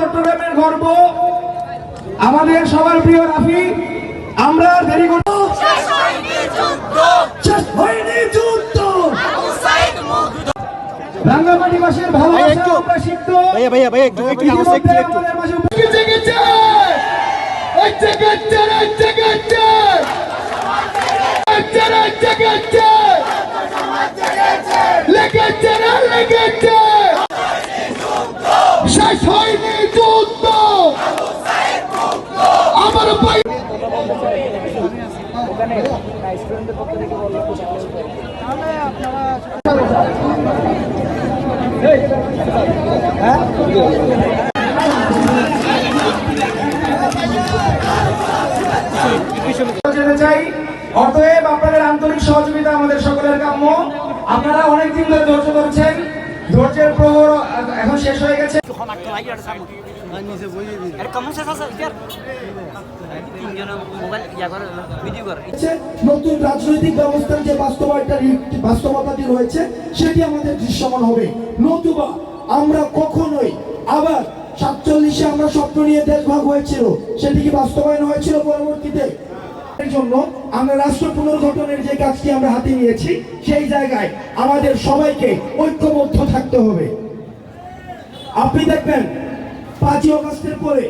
চট্টগ্রামের গর্ব আমাদের সবার প্রিয় রাফি আমরা দেরি করব শেষ হয়নি যুদ্ধ। রাঙ্গামাটিবাসীর ভালোবাসা আমরা সিদ্ধ ভাইয়া ভাইয়া ভাইয়া একটু একটু আমার একটু একটু। আমাদের মাঝে উপস্থিত। জেগেছে ওই জেগেছে রে জেগেছে জেগেছে রে জেগেছে লেগেছে রে লেগেছে শেষ হয়নি যুদ্ধ আমার ভাই যেতে চাই অতএব আপনাদের আন্তরিক সহযোগিতা আমাদের সকলের কাম্য। আপনারা অনেক দিন ধরে ধৈর্য ধরছেন। ধৈর্যের প্রহর এখন শেষ হয়ে গেছে। নতুন রাজনৈতিক ব্যবস্থার যে বাস্তবতা বাস্তবতাটি রয়েছে সেটি আমাদের দৃশ্যমান হবে। নতুবা আমরা কখনোই আবার সাতচল্লিশে আমরা স্বপ্ন নিয়ে দেশ ভাগ হয়েছিল। সেটি কি বাস্তবায়ন হয়েছিল পরবর্তীতে? জন্য আমরা রাষ্ট্র পুনর্গঠনের যে কাজটি আমরা হাতে নিয়েছি, সেই জায়গায় আমাদের সবাইকে ঐক্যবদ্ধ থাকতে হবে। আপনি দেখবেন, পাঁচই অগস্টের পরে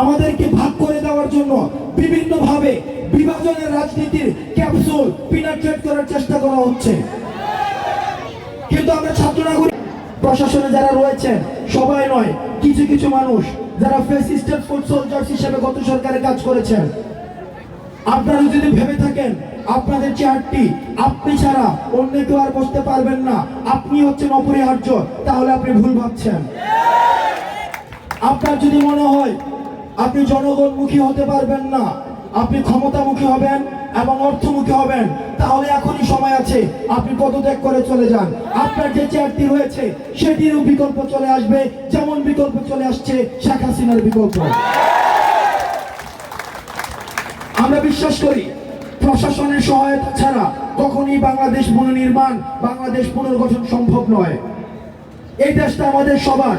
আমাদেরকে ভাগ করে দেওয়ার জন্য বিভিন্ন ভাবে বিভাজনের রাজনীতির ক্যাপসুল পিনাট্রেট করার চেষ্টা করা হচ্ছে। কিন্তু আমরা ছাত্র নাগরিক প্রশাসনে যারা রয়েছেন সবাই নয়, কিছু কিছু মানুষ যারা ফুড হিসেবে গত সরকারে কাজ করেছেন। আপনারা যদি ভেবে থাকেন, আপনাদের চেয়ারটি আপনি ছাড়া অন্য কেউ আর বসতে পারবেন না। আপনি হচ্ছেন অপরিহার্য, তাহলে আপনি ভুল ভাবছেন। আপনার যদি মনে হয়, আপনি জনগণমুখী হতে পারবেন না, আপনি ক্ষমতামুখী হবেন এবং অর্থমুখী হবেন। তাহলে এখনই সময় আছে, আপনি পদত্যাগ করে চলে যান। আপনার যে চেয়ারটি রয়েছে, সেটিরও বিকল্প চলে আসবে, যেমন বিকল্প চলে আসছে শেখ হাসিনার বিকল্প। আমরা বিশ্বাস করি, প্রশাসনের সহায়তা ছাড়া কখনই বাংলাদেশ পুনর্নির্মাণ, বাংলাদেশ পুনর্গঠন সম্ভব নয়। এই দেশটা আমাদের সবার।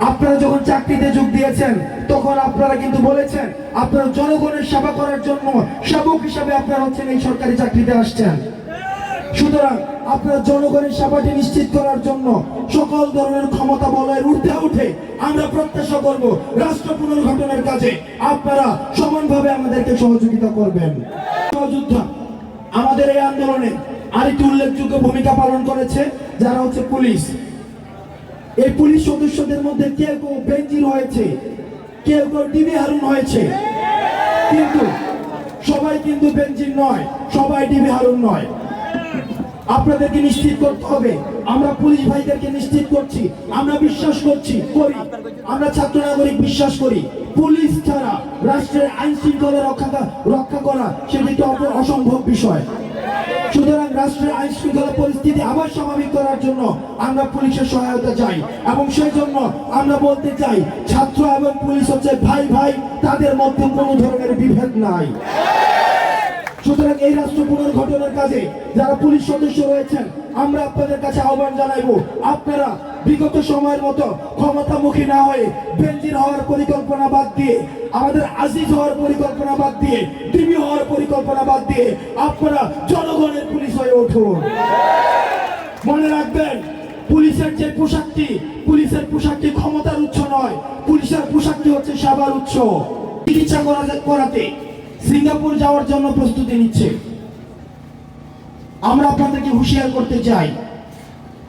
আপনারা যখন চাকরিতে যোগ দিয়েছেন, তখন আপনারা কিন্তু বলেছেন, আপনারা জনগণের সেবা করার জন্য সেবক হিসাবে আপনারা হচ্ছেন এই সরকারি চাকরিতে আসছেন। সুতরাং আপনার জনগণের সেবাটি নিশ্চিত করার জন্য সকল ধরনের ক্ষমতা বলয়ের ঊর্ধ্বে উঠে আমরা প্রত্যাশা করব রাষ্ট্র পুনর্গঠনের কাজে আপনারা সমানভাবে আমাদেরকে সহযোগিতা করবেন। সহযোদ্ধা আমাদের এই আন্দোলনে আরেকটি উল্লেখযোগ্য ভূমিকা পালন করেছে, যারা হচ্ছে পুলিশ। এই পুলিশ সদস্যদের মধ্যে কেউ কেউ বেঞ্জির হয়েছে, কেউ কেউ ডিবি হারুন হয়েছে। কিন্তু সবাই কিন্তু বেঞ্জির নয়, সবাই ডিবি হারুন নয়। আপনাদেরকে নিশ্চিত করতে হবে, আমরা পুলিশ ভাইদেরকে নিশ্চিত করছি, আমরা বিশ্বাস করছি, করি। আমরা ছাত্র নাগরিক বিশ্বাস করি। পুলিশ ছাড়া রাষ্ট্রের আইন শৃঙ্খলা রক্ষা রক্ষা করা সেটি অসম্ভব বিষয়। সুতরাং রাষ্ট্রের আইন শৃঙ্খলা পরিস্থিতি আবার স্বাভাবিক করার জন্য আমরা পুলিশের সহায়তা চাই। এবং সেই জন্য আমরা বলতে চাই, ছাত্র এবং পুলিশ হচ্ছে ভাই ভাই, তাদের মধ্যে কোনো ধরনের বিভেদ নাই। সুতরাং এই রাষ্ট্র পুনর্গঠনের কাজে যারা পুলিশ সদস্য রয়েছেন, আমরা আপনাদের কাছে আহ্বান জানাইব, আপনারা বিগত সময়ের মতো ক্ষমতামুখী না হয়ে বেঞ্জির হওয়ার পরিকল্পনা বাদ দিয়ে, আমাদের আজিজ হওয়ার পরিকল্পনা বাদ দিয়ে টিভি হওয়ার পরিকল্পনা বাদ দিয়ে আপনারা জনগণের পুলিশ হয়ে উঠুন। মনে রাখবেন, পুলিশের যে পোশাকটি, পুলিশের পোশাকটি ক্ষমতার উৎস নয়, পুলিশের পোশাকটি হচ্ছে সেবার উৎস। চিকিৎসা করা করাতে, সিঙ্গাপুর যাওয়ার জন্য প্রস্তুতি নিচ্ছে। আমরা আপনাদেরকে হুঁশিয়ার করতে চাই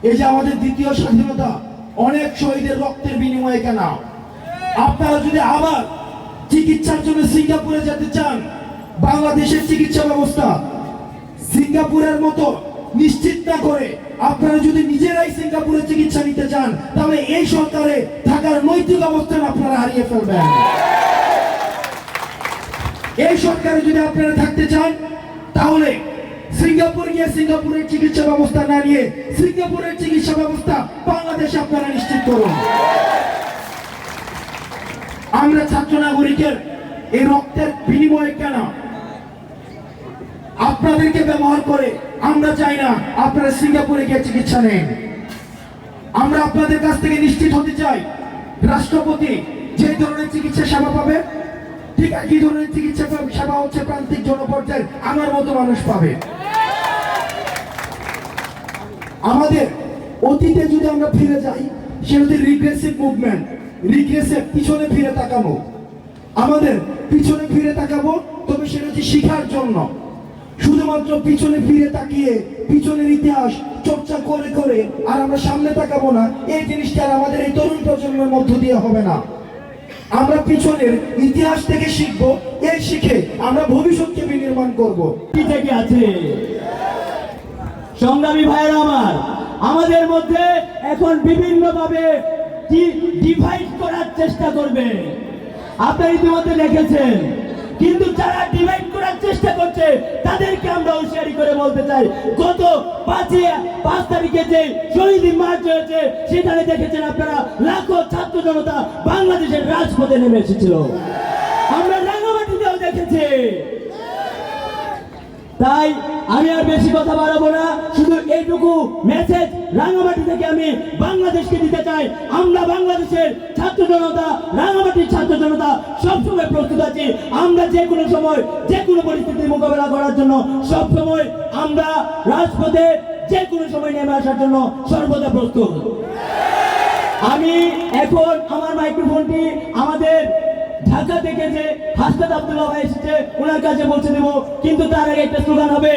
এই যে আমাদের দ্বিতীয় স্বাধীনতা, অনেক শহীদের রক্তের বিনিময়ে কেনা। আপনারা যদি আবার চিকিৎসার জন্য সিঙ্গাপুরে যেতে চান, বাংলাদেশের চিকিৎসা ব্যবস্থা সিঙ্গাপুরের মতো নিশ্চিত না করে আপনারা যদি নিজেরাই সিঙ্গাপুরে চিকিৎসা নিতে চান, তাহলে এই সরকারে থাকার নৈতিক অবস্থান আপনারা হারিয়ে ফেলবেন। এই সরকারে যদি আপনারা থাকতে চান, তাহলে সিঙ্গাপুর গিয়ে সিঙ্গাপুরের চিকিৎসা ব্যবস্থা না নিয়ে সিঙ্গাপুরের চিকিৎসা ব্যবস্থা বাংলাদেশে আপনারা নিশ্চিত করুন। আমরা ছাত্র নাগরিকের এই রক্তের বিনিময়ে কেন? আপনাদেরকে ব্যবহার করে আমরা চাই না আপনারা সিঙ্গাপুরে গিয়ে চিকিৎসা নেন। আমরা আপনাদের কাছ থেকে নিশ্চিত হতে চাই, রাষ্ট্রপতি যে ধরনের চিকিৎসা সেবা পাবে, ঠিক আছে একই ধরনের চিকিৎসা সেবা হচ্ছে প্রান্তিক জনপর্যায়ের আমার মতো মানুষ পাবে। আমাদের অতীতে যদি আমরা ফিরে যাই সেটা হচ্ছে রিগ্রেসিভ মুভমেন্ট রিগ্রেসিভ পিছনে ফিরে তাকাবো আমাদের পিছনে ফিরে তাকাবো, তবে সেটা হচ্ছে শিখার জন্য। শুধুমাত্র পিছনে ফিরে তাকিয়ে, পিছনের ইতিহাস চর্চা করে করে আর আমরা সামনে তাকাবো না, এই জিনিসটা আর আমাদের এই তরুণ প্রজন্মের মধ্য দিয়ে হবে না। আমরা পিছনের ইতিহাস থেকে শিখব, এই শিখে আমরা ভবিষ্যৎকে বিনির্মাণ করব। কি থেকে আছে? সংগ্রামী ভাইয়েরা আমার, আমাদের মধ্যে এখন বিভিন্ন ভাবে ডিভাইড করার চেষ্টা করবে। আপনারা ইতিমধ্যে দেখেছেন, কিন্তু যারা ডিভাইড করার চেষ্টা করছে, তাদেরকে আমরা হুঁশিয়ারি করে বলতে চাই, গত পাঁচে পাঁচ তারিখে যে শহীদ মার্চ হয়েছে, সেখানে দেখেছেন আপনারা লাখো ছাত্র জনতা বাংলাদেশের রাজপথে নেমে এসেছিল। আমরা রাঙামাটিতেও দেখেছি। তাই আমি আর বেশি কথা বাড়াবো না। শুধু এইটুকু মেসেজ রাঙামাটি থেকে আমি বাংলাদেশকে দিতে চাই। আমরা বাংলাদেশের ছাত্র জনতা, রাঙামাটির ছাত্র জনতা সবসময় প্রস্তুত আছি। আমরা যে কোনো সময়, যে কোনো পরিস্থিতির মোকাবেলা করার জন্য সবসময় আমরা রাজপথে যে কোনো সময় নেমে আসার জন্য সর্বদা প্রস্তুত। আমি এখন আমার মাইক্রোফোনটি আমাদের ঢাকা থেকে যে হাসপাত আব্দুল্লাহ এসেছে ওনার কাছে পৌঁছে দেবো। কিন্তু তার আগে একটা স্লোগান হবে।